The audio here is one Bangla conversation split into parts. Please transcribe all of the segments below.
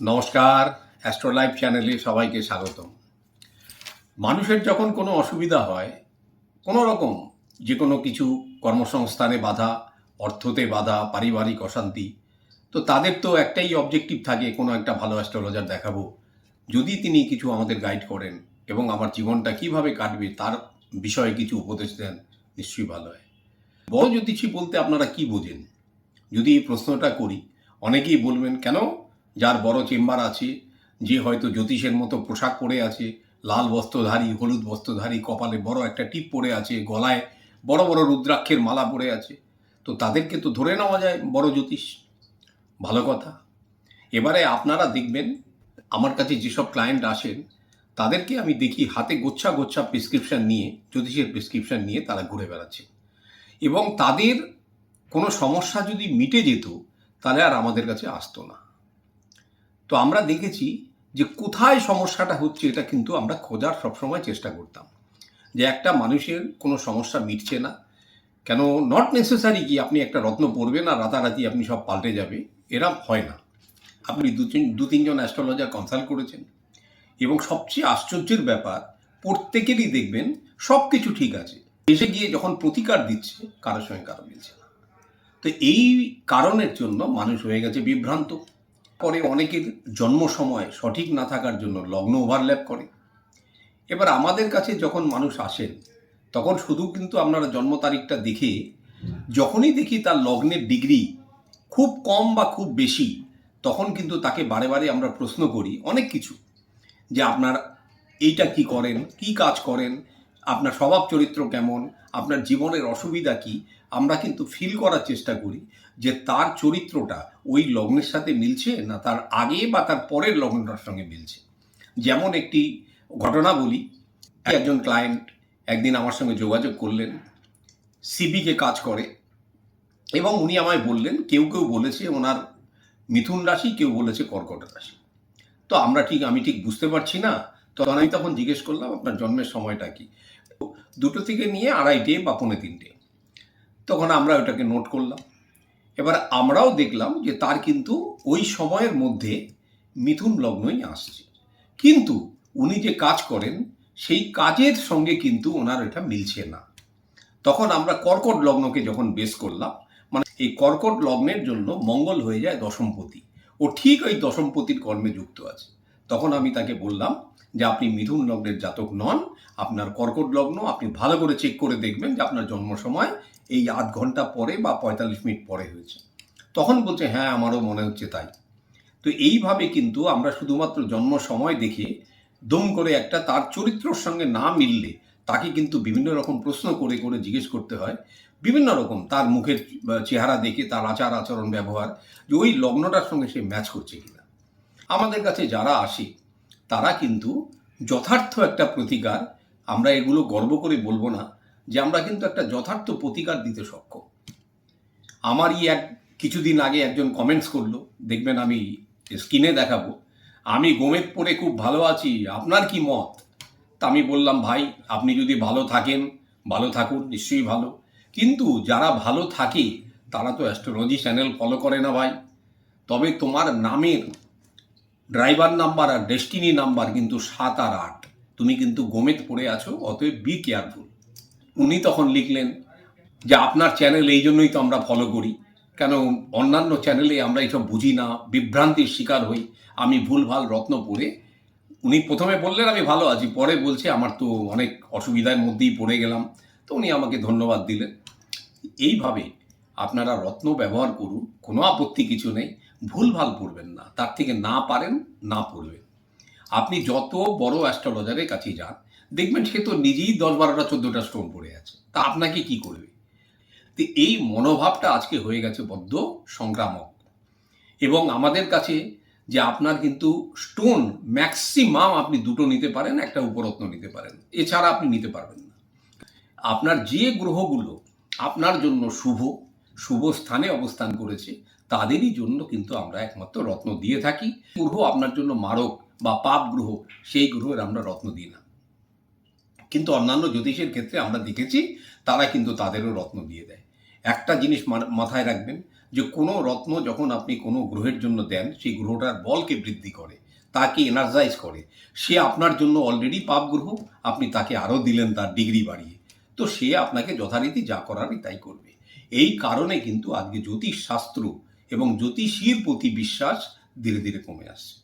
নমস্কার অ্যাস্ট্রোলাইফ চ্যানেলে সবাইকে স্বাগতম। মানুষের যখন কোনো অসুবিধা হয়, কোনো রকম যে কোনো কিছু কর্মসংস্থানে বাধা, অর্থতে বাধা, পারিবারিক অশান্তি, তো তাদের তো একটাই অবজেক্টিভ থাকে, কোনো একটা ভালো অ্যাস্ট্রোলজার দেখাবো। যদি তিনি কিছু আমাদের গাইড করেন এবং আমার জীবনটা কীভাবে কাটবে, তার বিষয়ে কিছু উপদেশ দেন, নিশ্চয়ই ভালো হয়। বড় জ্যোতিষী বলতে আপনারা কি বোঝেন? যদি এই প্রশ্নটা করি, অনেকেই বলবেন, কেন যার বড় চেম্বার আছে, যে হয়তো জ্যোতিষের মতো পোশাক পরে আছে, লাল বস্ত্রধারী, হলুদ বস্ত্রধারী, কপালে বড় একটা টিপ পরে আছে, গলায় বড় বড় রুদ্রাক্ষের মালা পরে আছে। তো তাদেরকে তো ধরে নেওয়া যায়, বড় জ্যোতিষ। ভালো কথা। এবারে আপনারা দেখবেন, আমার কাছে যেসব ক্লায়েন্ট আসেন, তাদেরকে আমি দেখি হাতে গোচ্ছা গোচ্ছা প্রেসক্রিপশন নিয়ে, জ্যোতিষের প্রেসক্রিপশন নিয়ে তারা ঘুরে বেড়াচ্ছে। এবং তাদের কোনো সমস্যা যদি মিটে যেত, তাহলে আর আমাদের কাছে আসতো না। তো আমরা দেখেছি যে কোথায় সমস্যাটা হচ্ছে এটা কিন্তু আমরা খোঁজার সবসময় চেষ্টা করতাম। যে একটা মানুষের কোনো সমস্যা মিটছে না। কেন নট নেসেসারি কি আপনি একটা রত্ন পড়বেন আর রাতারাতি আপনি সব পাল্টে যাবে এরা হয় না। আপনি দু তিন, দু তিনজন অ্যাস্ট্রোলজার কনসাল্ট করেছেন এবং সবচেয়ে আশ্চর্যের ব্যাপার, প্রত্যেকেরই দেখবেন সব কিছু ঠিক আছে। এসে গিয়ে যখন প্রতিকার দিচ্ছে, কারোর সঙ্গে কারও মিলছে না। তো এই কারণের জন্য মানুষ হয়ে গেছে বিভ্রান্ত। পরে অনেকের জন্ম সময় সঠিক না থাকার জন্য লগ্ন ওভারল্যাপ করে। এবার আমাদের কাছে যখন মানুষ আসেন তখন শুধু কিন্তু আপনারা জন্ম তারিখটা দেখে, যখনই দেখি তার লগ্নের ডিগ্রি খুব কম বা খুব বেশি, তখন কিন্তু তাকে বারে বারে আমরা প্রশ্ন করি অনেক কিছু। যে আপনার এইটা কি করেন, কি কাজ করেন, আপনার স্বভাব চরিত্র কেমন, আপনার জীবনের অসুবিধা কি, আমরা কিন্তু ফিল করার চেষ্টা করি। যে তার চরিত্রটা ওই লগ্নের সাথে মিলছে না তার আগে বা তার পরের লগ্নটার সঙ্গে মিলছে? যেমন একটি ঘটনা বলি। একজন ক্লায়েন্ট একদিন আমার সঙ্গে যোগাযোগ করলেন সিবিকে কাজ করে এবং উনি আমায় বললেন, কেউ কেউ বলেছে ওনার মিথুন রাশি, কেউ বলেছে কর্কট রাশি। তো আমরা ঠিক, আমি ঠিক বুঝতে পারছি না তখন আমি তখন জিজ্ঞেস করলাম, আপনার জন্মের সময়টা কি? দুটো থেকে নিয়ে আড়াইটে বা পৌনে তিনটে। তখন আমরা ওটাকে নোট করলাম। এবার আমরাও দেখলাম যে তার কিন্তু ওই সময়ের মধ্যে মিথুন লগ্নই আসছে। কিন্তু উনি যে কাজ করেন, সেই কাজের সঙ্গে কিন্তু ওনার এটা মিলছে না। তখন আমরা কর্কট লগ্নকে যখন বেস করলাম মানে এই কর্কট লগ্নের জন্য মঙ্গল হয়ে যায় দশমপতি। ও ঠিক ওই দশমপতির কর্মে যুক্ত আছে। তখন আমি তাকে বললাম যে, আপনি মিথুন লগ্নের জাতক নন। আপনার কর্কট লগ্ন আপনি ভালো করে চেক করে দেখবেন যে আপনার জন্ম সময় এই আধ ঘণ্টা পরে বা পঁয়তাল্লিশ মিনিট পরে হয়েছে। তখন বলছে হ্যাঁ আমারও মনে হচ্ছে তাই। তো এইভাবে কিন্তু আমরা শুধুমাত্র জন্ম সময় দেখে দম করে একটা তার চরিত্রর সঙ্গে না মিললে তাকে কিন্তু বিভিন্ন রকম প্রশ্ন করে করে জিজ্ঞেস করতে হয়। বিভিন্ন রকম তার মুখের চেহারা দেখে, তার আচার আচরণ, ব্যবহার, যে ওই লগ্নটার সঙ্গে সে ম্যাচ করছে কিনা। আমাদের কাছে যারা আসে, তারা কিন্তু যথার্থ একটা প্রতিকার, আমরা এগুলো গর্ব করে বলব না যে আমরা কিন্তু একটা যথার্থ প্রতিকার দিতে সক্ষম। আমারই এক, কিছুদিন আগে একজন কমেন্টস করল, দেখবেন আমি স্ক্রিনে দেখাবো। আমি গোমেদ পরে খুব ভালো আছি, আপনার কি মত? তা আমি বললাম, ভাই, আপনি যদি ভালো থাকেন, ভালো থাকুন, নিশ্চয়ই ভালো। কিন্তু যারা ভালো থাকে, তারা তো অ্যাস্ট্রোলজি চ্যানেল ফলো করে না ভাই। তবে তোমার নামের ড্রাইভার নাম্বার আর ডেস্টিনি নাম্বার কিন্তু সাত আর আট। তুমি কিন্তু গোমেদ পড়ে আছো, অতএব বি কেয়ারফুল উনি তখন লিখলেন যে আপনার চ্যানেল এই জন্যই তো আমরা ফলো করি। কেন অন্যান্য চ্যানেলে আমরা এইসব বুঝি না, বিভ্রান্তির শিকার হই, আমি ভুলভাল রত্ন পড়ে। উনি প্রথমে বললেন, আমি ভালো আছি। পরে বলছে, আমার তো অনেক অসুবিধার মধ্যেই পড়ে গেলাম। তো উনি আমাকে ধন্যবাদ দিলেন। এইভাবে আপনারা রত্ন ব্যবহার করুন, কোনো আপত্তি কিছু নেই, ভুলভাল পড়বেন না। তার থেকে না পারেন, না পড়বেন। আপনি যত বড় অ্যাস্ট্রোলজারের কাছে যান দেখবেন সে তো নিজেই দশ বারোটা, চোদ্দোটা স্টোন পড়ে আছে। তা আপনাকে কি করবে? তো এই মনোভাবটা আজকে হয়ে গেছে বদ্ধ সংক্রামক এবং আমাদের কাছে যে আপনার কিন্তু স্টোন ম্যাক্সিমাম আপনি দুটো নিতে পারেন, একটা উপরত্ন নিতে পারেন। এছাড়া আপনি নিতে পারবেন না। আপনার যে গ্রহগুলো আপনার জন্য শুভ শুভ স্থানে অবস্থান করেছে, তাদেরই জন্য কিন্তু আমরা একমাত্র রত্ন দিয়ে থাকি। গ্রহ আপনার জন্য মারক বা পাপ গ্রহ, সেই গ্রহের আমরা রত্ন দিই না। কিন্তু অন্যান্য জ্যোতিষের ক্ষেত্রে আমরা দেখেছি, তারা কিন্তু তাদেরও রত্ন দিয়ে দেয়। একটা জিনিস মাথায় রাখবেন যে কোনো রত্ন যখন আপনি কোনো গ্রহের জন্য দেন, সেই গ্রহটার বলকে বৃদ্ধি করে, তাকে এনার্জাইজ করে। সে আপনার জন্য অলরেডি পাপ গ্রহ, আপনি তাকে আরও দিলেন তার ডিগ্রি বাড়িয়ে। তো সে আপনাকে যথারীতি যা করারই তাই করবে। এই কারণে কিন্তু আজকে জ্যোতিষ শাস্ত্র এবং জ্যোতিষীর প্রতি বিশ্বাস ধীরে ধীরে কমে আসছে।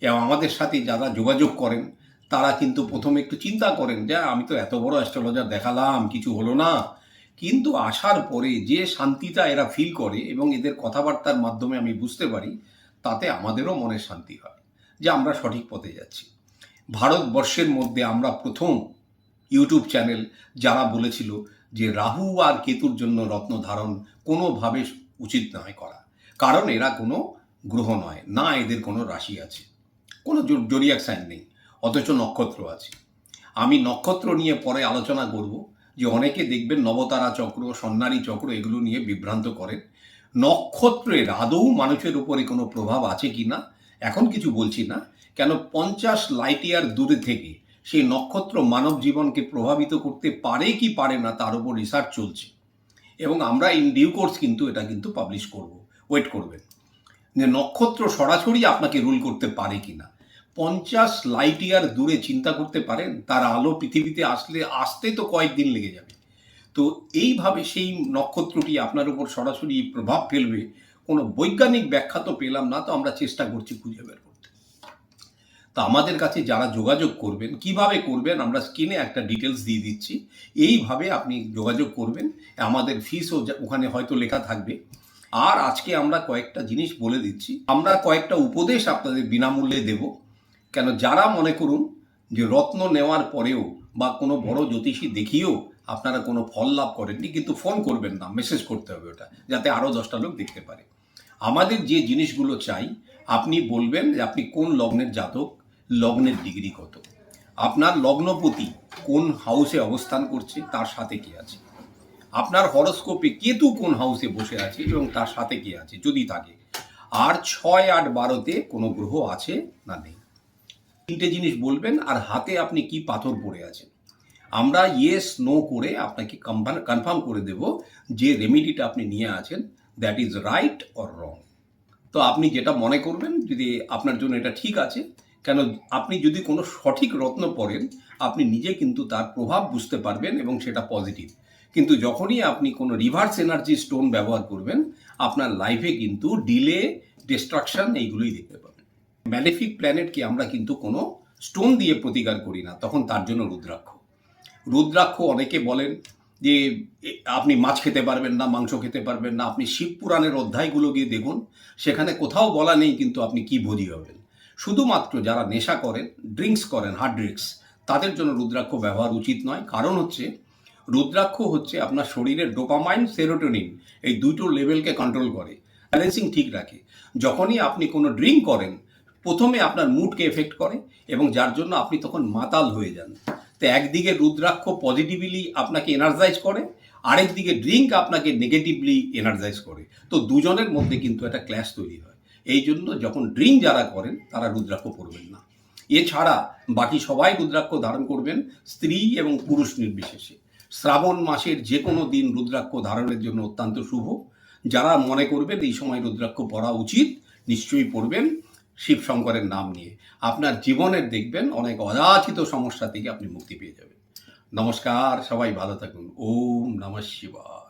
এবং আমাদের সাথে যারা যোগাযোগ করেন তারা কিন্তু প্রথমে একটু চিন্তা করেন যে, আমি তো এত বড় অ্যাস্ট্রোলজার দেখালাম, কিছু হলো না। কিন্তু আসার পরে যে শান্তিটা এরা ফিল করে এবং এদের কথাবার্তার মাধ্যমে আমি বুঝতে পারি, তাতে আমাদেরও মনে শান্তি হয় যে আমরা সঠিক পথে যাচ্ছি। ভারতবর্ষের মধ্যে আমরা প্রথম ইউটিউব চ্যানেল যারা বলেছিল যে রাহু আর কেতুর জন্য রত্ন ধারণ কোনোভাবে উচিত নয় করা। কারণ এরা কোনো গ্রহ নয়, না এদের কোনো রাশি আছে, কোনো জরিয়াক সাইন নেই। অথচ নক্ষত্র আছে। আমি নক্ষত্র নিয়ে পরে আলোচনা করব, যে অনেকে দেখবেন নবতারা চক্র, সন্ন্যারী চক্র এগুলো নিয়ে বিভ্রান্ত করেন। নক্ষত্রের আদৌ মানুষের উপরে কোনো প্রভাব আছে কি না? এখন কিছু বলছি না। কেন পঞ্চাশ লাইট ইয়ার দূরে থেকে সেই নক্ষত্র মানব জীবনকে প্রভাবিত করতে পারে কি পারে না তার উপর রিসার্চ চলছে। এবং আমরা ইন ডিউ কোর্স কিন্তু এটা কিন্তু পাবলিশ করব। ওয়েট করবেন। যে নক্ষত্র সরাসরি আপনাকে রুল করতে পারে কি না? পঞ্চাশ লাইট ইয়ার দূরে চিন্তা করতে পারেন, তার আলো পৃথিবীতে আসলে, আসতে তো কয়েকদিন লেগে যাবে। তো এইভাবে সেই নক্ষত্রটি আপনার উপর সরাসরি প্রভাব ফেলবে, কোনো বৈজ্ঞানিক ব্যাখ্যা তো পেলাম না, তো আমরা চেষ্টা করছি খুঁজে বের করতে। তো আমাদের কাছে যারা যোগাযোগ করবেন, কীভাবে করবেন, আমরা স্ক্রিনে একটা ডিটেলস দিয়ে দিচ্ছি। এইভাবে আপনি যোগাযোগ করবেন, আমাদের ফিসও ওখানে হয়তো লেখা থাকবে। আর আজকে আমরা কয়েকটা জিনিস বলে দিচ্ছি। আমরা কয়েকটা উপদেশ আপনাদের বিনামূল্যে দেব। কেন যারা মনে করুন যে রত্ন নেওয়ার পরেও বা কোনো বড় জ্যোতিষী দেখিয়েও আপনারা কোনো ফল লাভ করেননি, কিন্তু ফোন করবেন না মেসেজ করতে হবে ওটা, যাতে আরও দশটা লোক দেখতে পারে। আমাদের যে জিনিসগুলো চাই, আপনি বলবেন যে আপনি কোন লগ্নের জাতক, লগ্নের ডিগ্রি কত? আপনার লগ্নপতি কোন হাউসে অবস্থান করছে, তার সাথে কি আছে? আপনার হরস্কোপে কেতু কোন হাউসে বসে আছে এবং তার সাথে কি আছে, যদি থাকে? আর ছয় আট বারোতে কোনো গ্রহ আছে না নেই? তিনটে জিনিস বলবেন আর হাতে আপনি কি পাথর পড়ে আছেন। আমরা ইয়েস নো করে আপনাকে কনফার্ম করে দেব যে রেমিডিটা আপনি নিয়ে আছেন that is right or wrong তো আপনি যেটা মনে করবেন, যদি আপনার জন্য এটা ঠিক আছে, কেন আপনি যদি কোনো সঠিক রত্ন পড়েন, আপনি নিজে কিন্তু তার প্রভাব বুঝতে পারবেন এবং সেটা পজিটিভ কিন্তু যখনই আপনি কোনো রিভার্স এনার্জি স্টোন ব্যবহার করবেন, আপনার লাইফে কিন্তু ডিলে ডিস্ট্রাকশন এইগুলোই দেখতে পাবেন। ম্যালেফিক প্ল্যানেটকে আমরা কিন্তু কোনো স্টোন দিয়ে প্রতিকার করি না, তখন তার জন্য রুদ্রাক্ষ। রুদ্রাক্ষ অনেকে বলেন যে আপনি মাছ খেতে পারবেন না, মাংস খেতে পারবেন না, আপনি শিব পুরাণের অধ্যায়গুলো গিয়ে দেখুন, সেখানে কোথাও বলা নেই কিন্তু আপনি কি ভোজি হবেন। শুধুমাত্র যারা নেশা করেন ড্রিঙ্কস করেন হার্ড ড্রিঙ্কস তাদের জন্য রুদ্রাক্ষ ব্যবহার উচিত নয়। কারণ হচ্ছে, রুদ্রাক্ষ হচ্ছে আপনার শরীরের ডোপামাইন সেরোটোনিন এই দুটো লেভেলকে কন্ট্রোল করে। ব্যালেন্সিং ঠিক রাখে। যখনই আপনি কোনো ড্রিঙ্ক করেন প্রথমে আপনার মুডকে এফেক্ট করে এবং যার জন্য আপনি তখন মাতাল হয়ে যান। তো একদিকে রুদ্রাক্ষ পজিটিভলি আপনাকে এনার্জাইজ করে, আরেকদিকে ড্রিঙ্ক আপনাকে নেগেটিভলি এনার্জাইজ করে। তো দুজনের মধ্যে কিন্তু একটা ক্ল্যাশ তৈরি হয়। এই জন্য যখন ড্রিঙ্ক যারা করেন, তারা রুদ্রাক্ষ পরবেন না। এছাড়া বাকি সবাই রুদ্রাক্ষ ধারণ করবেন, স্ত্রী এবং পুরুষ নির্বিশেষে। শ্রাবণ মাসের যে কোনো দিন রুদ্রাক্ষ ধারণের জন্য অত্যন্ত শুভ। যারা মনে করবেন এই সময় রুদ্রাক্ষ পড়া উচিত, নিশ্চয়ই পড়বেন। শিব শঙ্করের নাম নিয়ে। আপনার জীবনের দেখবেন অনেক অযাচিত সমস্যা থেকে আপনি মুক্তি পেয়ে যাবেন। নমস্কার, সবাই ভালো থাকুন। ওম নমঃ শিবায়।